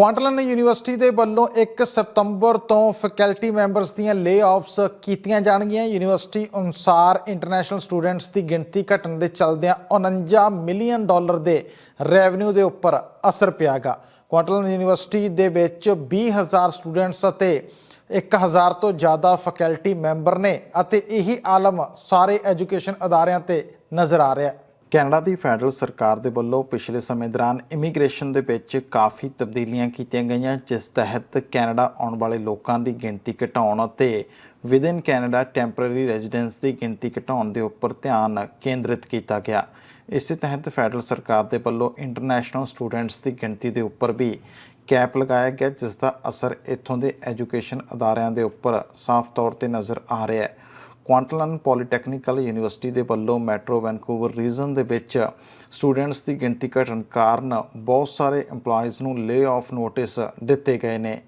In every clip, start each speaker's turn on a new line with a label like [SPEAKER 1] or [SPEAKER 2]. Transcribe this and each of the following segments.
[SPEAKER 1] ਕੁਆਂਟਲਨ university ਦੇ ਵੱਲੋਂ 1 ਸਤੰਬਰ ਤੋਂ ਫੈਕਲਟੀ ਮੈਂਬਰਸ ਦੀਆਂ ਲੇ-ਆਫਸ ਕੀਤੀਆਂ ਜਾਣਗੀਆਂ। ਯੂਨੀਵਰਸਿਟੀ ਅਨੁਸਾਰ ਇੰਟਰਨੈਸ਼ਨਲ ਸਟੂਡੈਂਟਸ ਦੀ ਗਿਣਤੀ ਘਟਣ ਦੇ ਚਲਦਿਆਂ 49 ਮਿਲੀਅਨ ਡਾਲਰ ਦੇ ਰੈਵਨਿਊ ਦੇ ਉੱਪਰ ਅਸਰ ਪਿਆਗਾ। ਕੁਆਂਟਲਨ ਯੂਨੀਵਰਸਿਟੀ ਦੇ ਵਿੱਚ 20000 ਸਟੂਡੈਂਟਸ ਅਤੇ 1000 ਤੋਂ ਜ਼ਿਆਦਾ ਫੈਕਲਟੀ ਮੈਂਬਰ ਨੇ ਅਤੇ ਇਹੀ ਆਲਮ ਸਾਰੇ ਐਜੂਕੇਸ਼ਨ ਅਦਾਰਿਆਂ ਤੇ ਨਜ਼ਰ ਆ ਰਿਹਾ ਹੈ। ਕੈਨੇਡਾ ਦੀ ਫੈਡਰਲ ਸਰਕਾਰ ਦੇ ਵੱਲੋਂ ਪਿਛਲੇ ਸਮੇਂ ਦੌਰਾਨ ਇਮੀਗ੍ਰੇਸ਼ਨ ਦੇ ਵਿੱਚ ਕਾਫੀ ਤਬਦੀਲੀਆਂ ਕੀਤੀਆਂ ਗਈਆਂ, ਜਿਸ ਤਹਿਤ ਕੈਨੇਡਾ ਆਉਣ ਵਾਲੇ ਲੋਕਾਂ ਦੀ ਗਿਣਤੀ ਘਟਾਉਣ ਅਤੇ ਵਿਦਿਨ ਕੈਨੇਡਾ ਟੈਂਪਰੇਰੀ ਰੈਜ਼ੀਡੈਂਸ ਦੀ ਗਿਣਤੀ ਘਟਾਉਣ ਦੇ ਉੱਪਰ ਧਿਆਨ ਕੇਂਦਰਿਤ ਕੀਤਾ ਗਿਆ। ਇਸ ਤਹਿਤ ਫੈਡਰਲ ਸਰਕਾਰ ਦੇ ਵੱਲੋਂ ਇੰਟਰਨੈਸ਼ਨਲ ਸਟੂਡੈਂਟਸ ਦੀ ਗਿਣਤੀ ਦੇ ਉੱਪਰ ਵੀ ਕੈਪ ਲਗਾਇਆ ਗਿਆ, ਜਿਸ ਦਾ ਅਸਰ ਇੱਥੋਂ ਦੇ ਐਜੂਕੇਸ਼ਨ ਅਦਾਰਿਆਂ ਦੇ ਉੱਪਰ ਸਾਫ਼ ਤੌਰ ਤੇ ਨਜ਼ਰ ਆ ਰਿਹਾ ਹੈ। ਕੁਆਂਟਲਨ ਪੋਲੀਟੈਕਨੀਕਲ ਯੂਨੀਵਰਸਿਟੀ ਦੇ ਵੱਲੋਂ ਮੈਟਰੋ ਵੈਨਕੂਵਰ ਰੀਜਨ ਦੇ ਵਿੱਚ ਸਟੂਡੈਂਟਸ ਦੀ ਗਿਣਤੀ ਘਟਣ ਕਾਰਨ ਬਹੁਤ ਸਾਰੇ EMPLOYEES ਨੂੰ ਲੇ ਆਫ ਨੋਟਿਸ ਦਿੱਤੇ ਗਏ ਨੇ।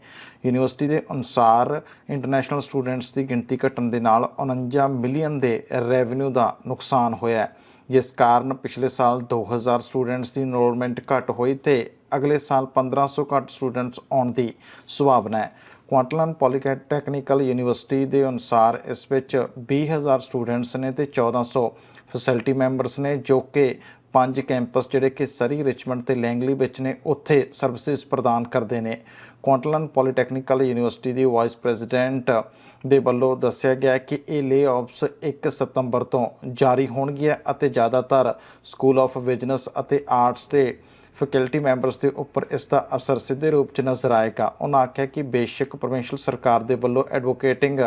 [SPEAKER 1] ਯੂਨੀਵਰਸਿਟੀ ਦੇ ਅਨੁਸਾਰ ਇੰਟਰਨੈਸ਼ਨਲ ਸਟੂਡੈਂਟਸ ਦੀ ਗਿਣਤੀ ਘਟਣ ਦੇ ਨਾਲ 49 ਮਿਲੀਅਨ ਦੇ ਰੈਵਨਿਊ ਦਾ ਨੁਕਸਾਨ ਹੋਇਆ ਜਿਸ ਕਾਰਨ ਪਿਛਲੇ ਸਾਲ 2000 ਸਟੂਡੈਂਟਸ ਦੀ ਇਨਰੋਲਮੈਂਟ ਘੱਟ ਹੋਈ ਤੇ ਅਗਲੇ ਸਾਲ 1500 ਘੱਟ ਸਟੂਡੈਂਟਸ ਆਉਣ ਦੀ ਸੰਭਾਵਨਾ ਹੈ। ਕੁਆਂਟਲਨ ਪੋਲੀਟੈਕਨੀਕਲ ਯੂਨੀਵਰਸਿਟੀ ਦੇ ਅਨੁਸਾਰ ਇਸ ਵਿੱਚ 20000 ਸਟੂਡੈਂਟਸ ਨੇ ਤੇ 1400 ਫੈਸਿਲਿਟੀ ਮੈਂਬਰਸ ਨੇ, ਜੋ ਕਿ ਪੰਜ ਕੈਂਪਸ ਜਿਹੜੇ ਕਿ ਸਰੀ, ਰਿਚਮੰਡ ਤੇ ਲੈਂਗਲੀ ਵਿੱਚ ਨੇ, ਉੱਥੇ ਸਰਵਿਸਿਜ਼ ਪ੍ਰਦਾਨ ਕਰਦੇ ਨੇ। ਕੁਆਂਟਲਨ ਪੋਲੀਟੈਕਨੀਕਲ ਯੂਨੀਵਰਸਿਟੀ ਦੀ ਵਾਈਸ ਪ੍ਰੈਜ਼ੀਡੈਂਟ ਦੇ ਵੱਲੋਂ ਦੱਸਿਆ ਗਿਆ ਕਿ ਇਹ ਲੇ-ਆਫਸ 1 ਸਤੰਬਰ ਤੋਂ ਜਾਰੀ ਹੋਣਗੀਆਂ ਅਤੇ ਜ਼ਿਆਦਾਤਰ ਸਕੂਲ ਆਫ ਬਿਜ਼ਨਸ ਅਤੇ ਆਰਟਸ ਤੇ ਫੈਕਲਟੀ ਮੈਂਬਰਸ ਦੇ ਉੱਪਰ ਇਸ ਦਾ ਅਸਰ ਸਿੱਧੇ ਰੂਪ 'ਚ ਨਜ਼ਰ ਆਏਗਾ। ਉਹਨਾਂ ਆਖਿਆ ਕਿ ਬੇਸ਼ੱਕ ਪ੍ਰੋਵਿੰਸ਼ਲ ਸਰਕਾਰ ਦੇ ਵੱਲੋਂ ਐਡਵੋਕੇਟਿੰਗ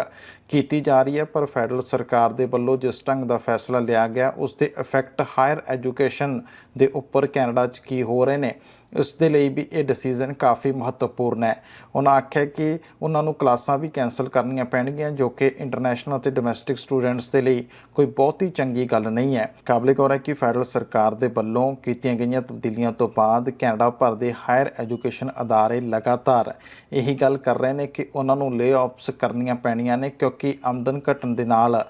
[SPEAKER 1] ਕੀਤੀ ਜਾ ਰਹੀ ਹੈ, ਪਰ ਫੈਡਰਲ ਸਰਕਾਰ ਦੇ ਵੱਲੋਂ ਜਿਸ ਢੰਗ ਦਾ ਫੈਸਲਾ ਲਿਆ ਗਿਆ, ਉਸ ਦੇ ਇਫੈਕਟ ਹਾਇਰ ਐਜੂਕੇਸ਼ਨ ਦੇ ਉੱਪਰ ਕੈਨੇਡਾ 'ਚ ਕੀ ਹੋ ਰਹੇ ਨੇ। ਉਸ ਦੇ ਲਈ ਵੀ ਇਹ ਡਿਸੀਜਨ ਕਾਫੀ ਮਹੱਤਵਪੂਰਨ ਹੈ। ਉਹਨਾਂ ਆਖਿਆ ਕਿ ਉਹਨਾਂ ਨੂੰ ਕਲਾਸਾਂ ਵੀ ਕੈਨਸਲ ਕਰਨੀਆਂ ਪੈਣਗੀਆਂ, ਜੋ ਕਿ ਇੰਟਰਨੈਸ਼ਨਲ ਅਤੇ ਡੋਮੈਸਟਿਕ ਸਟੂਡੈਂਟਸ ਦੇ ਲਈ ਕੋਈ ਬਹੁਤ ਹੀ ਚੰਗੀ ਗੱਲ ਨਹੀਂ ਹੈ। ਕਾਬਲੇ ਗੌਰ ਹੈ ਕਿ ਫੈਡਰਲ ਸਰਕਾਰ ਦੇ ਵੱਲੋਂ ਕੀਤੀਆਂ ਗਈਆਂ ਤਬਦੀਲੀਆਂ ਤੋਂ ਬਾਅਦ ਕੈਨੇਡਾ ਭਰ ਦੇ ਹਾਇਰ ਐਜੂਕੇਸ਼ਨ ਅਦਾਰੇ ਲਗਾਤਾਰ ਇਹੀ ਗੱਲ ਕਰ ਰਹੇ ਨੇ ਕਿ ਉਹਨਾਂ ਨੂੰ ਲੇ-ਆਫਸ ਕਰਨੀਆਂ ਪੈਣੀਆਂ ਨੇ, ਕਿਉਂਕਿ ਆਮਦਨ ਘਟਣ ਦੇ ਨਾਲ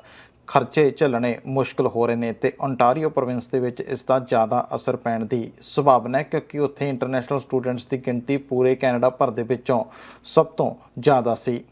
[SPEAKER 1] ਖਰਚੇ ਝੱਲਣੇ ਮੁਸ਼ਕਲ ਹੋ ਰਹੇ ਨੇ ਤੇ ਓਨਟਾਰੀਓ ਪ੍ਰੋਵਿੰਸ ਦੇ ਵਿੱਚ ਇਸ ਦਾ ਜ਼ਿਆਦਾ ਅਸਰ ਪੈਣ ਦੀ ਸੰਭਾਵਨਾ ਹੈ ਕਿਉਂਕਿ ਉੱਥੇ ਇੰਟਰਨੈਸ਼ਨਲ ਸਟੂਡੈਂਟਸ ਦੀ ਗਿਣਤੀ ਪੂਰੇ ਕੈਨੇਡਾ ਭਰ ਦੇ ਵਿੱਚੋਂ ਸਭ ਤੋਂ ਜ਼ਿਆਦਾ ਸੀ।